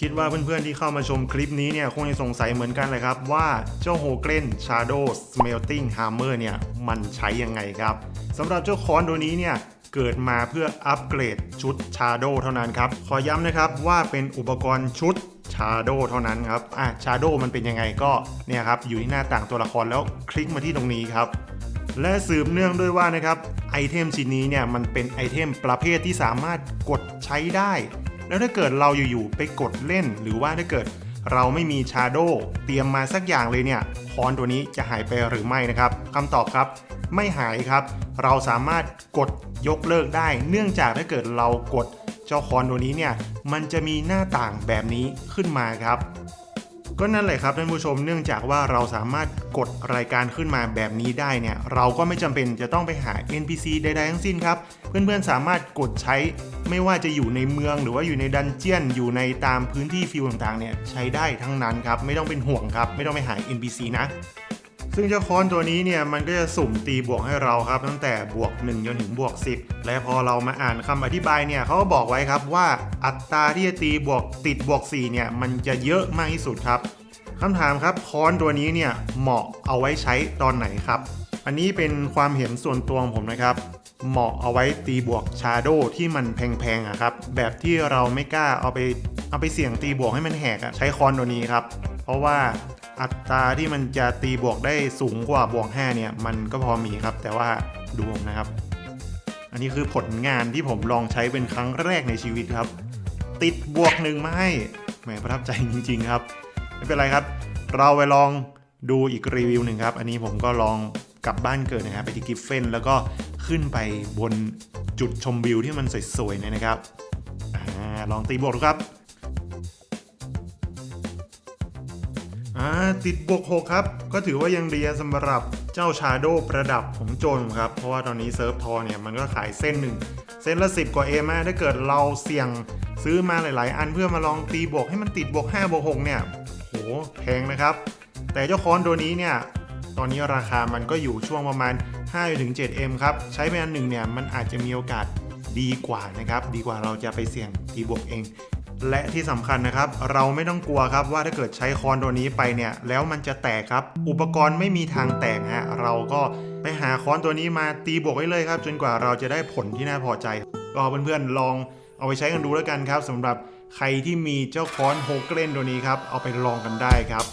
คิดว่าเพื่อนๆที่เข้ามาชมคลิปนี้เนี่ยคงจะสงสัยเหมือนกันเลยครับ ว่าเจ้าโฮเกรน Shadow Smelting Hammer เนี่ยมันใช้ยังไงครับสำหรับเจ้าค้อนตัวนี้เนี่ยเกิดมาเพื่ออัปเกรดชุด Shadow เท่านั้นครับ ขอย้ำนะครับว่าเป็นอุปกรณ์ชุด Shadow เท่านั้นครับอะ Shadow มันเป็นยังไงก็เนี่ยครับอยู่ที่หน้าต่างตัวละครแล้วคลิกมาที่ตรงนี้ครับและสืบเนื่องด้วยว่านะครับไอเทมชิ้นนี้เนี่ยมันเป็นไอเทมประเภทที่สามารถกดใช้ได้ แล้วถ้าเกิดเราอยู่ๆไปกดเล่น หรือว่าถ้าเกิดเราไม่มีชาโดเตรียมมาสักอย่างเลยเนี่ยคอนตัวนี้จะหายไปหรือไม่นะครับคำตอบครับ ไม่หายครับ เราสามารถกดยกเลิกได้ เนื่องจากถ้าเกิดเรากดเจ้าคอนตัวนี้เนี่ยมันจะมีหน้าต่างแบบนี้ขึ้นมาครับ ก็นั่นแหละครับท่านผู้ชมเนื่องจากว่าเราสามารถกดรายการขึ้นมาแบบนี้ได้เนี่ย เราก็ไม่จำเป็นจะต้องไปหา NPC ใดๆทั้งสิ้นครับ เพื่อนๆสามารถกดใช้ไม่ว่าจะอยู่ในเมืองหรือว่าอยู่ในดันเจียนอยู่ในตามพื้นที่ฟิลต่างๆเนี่ยใช้ได้ทั้งนั้นครับ ไม่ต้องเป็นห่วงครับ ไม่ต้องไปหา NPC นะ ซึ่งเจ้าค้อนตัวนี้เนี่ยมันก็จะสุ่มตีบวกให้เราครับ ตั้งแต่บวก1จนถึงบวก 10 และพอเรามาอ่านคำอธิบายเนี่ยเขาก็บอกไว้ครับว่าอัตราที่จะตีบวกติดบวก4เนี่ยมันจะเยอะมากที่สุดครับคำถามครับค้อนตัวนี้เนี่ยเหมาะเอาไว้ใช้ตอนไหนครับ อันนี้เป็นความเห็นส่วนตัวของผมนะครับ เหมาะเอาไว้ตีบวกชาโดที่มันแพงๆอะครับ แบบที่เราไม่กล้าเอาไปเอาไปเสี่ยงตีบวกให้มันแหกอะใช้ค้อนตัวนี้ครับ เพราะว่า อัตราที่มันจะตีบวกได้สูงกว่าบวก5เนี่ยมันก็พอมีครับ แต่ว่าดูผมนะครับ อันนี้คือผลงานที่ผมลองใช้เป็นครั้งแรกในชีวิตครับ ติดบวกหนึ่งมาให้แหมประทับใจจริง ๆ ครับ ไม่เป็นไรครับ เราไปลองดูอีกรีวิวหนึ่งครับ อันนี้ผมก็ลองกลับบ้านเกิดนะครับไปที่กิฟเฟนแล้วก็ขึ้นไปบนจุดชมวิวที่มันสวยๆเนี่ยนะครับอลองตีบวกดูครับ อ่าติดบวก6ครับ ก็ถือว่ายังดีสำหรับเจ้าชาโดประดับของโจนครับ เพราะว่าตอนนี้เซิร์ฟทอเนี่ยมันก็ขายเส้นหนึ่ง เส้นละ 10 กว่าเอมถ้าเกิดเราเสี่ยงซื้อมาหลาย ๆ อันเพื่อมาลองตีบวกให้มันติดบวก5บวก6เนี่ยโหแพงนะครับ แต่เจ้าคอนตัวนี้เนี่ยตอนนี้ราคามันก็อยู่ช่วงประมาณ 5-7M ครับ ใช้ไปอันหนึ่งเนี่ยมันอาจจะมีโอกาสดีกว่านะครับ ดีกว่าเราจะไปเสี่ยงตีบวกเอง และที่สำคัญนะครับ เราไม่ต้องกลัวครับว่าถ้าเกิดใช้คอนตัวนี้ไปเนี่ย แล้วมันจะแตกครับ อุปกรณ์ไม่มีทางแตกฮะเราก็ไปหาคอนตัวนี้มาตีบวกไว้เลยครับ จนกว่าเราจะได้ผลที่น่าพอใจ ก็เพื่อนๆลองเอาไปใช้กันดูแล้วกันครับสำหรับใครที่มีเจ้าคอนโฮเกรนตัวนี้ครับเอาไปลองกันได้ครับ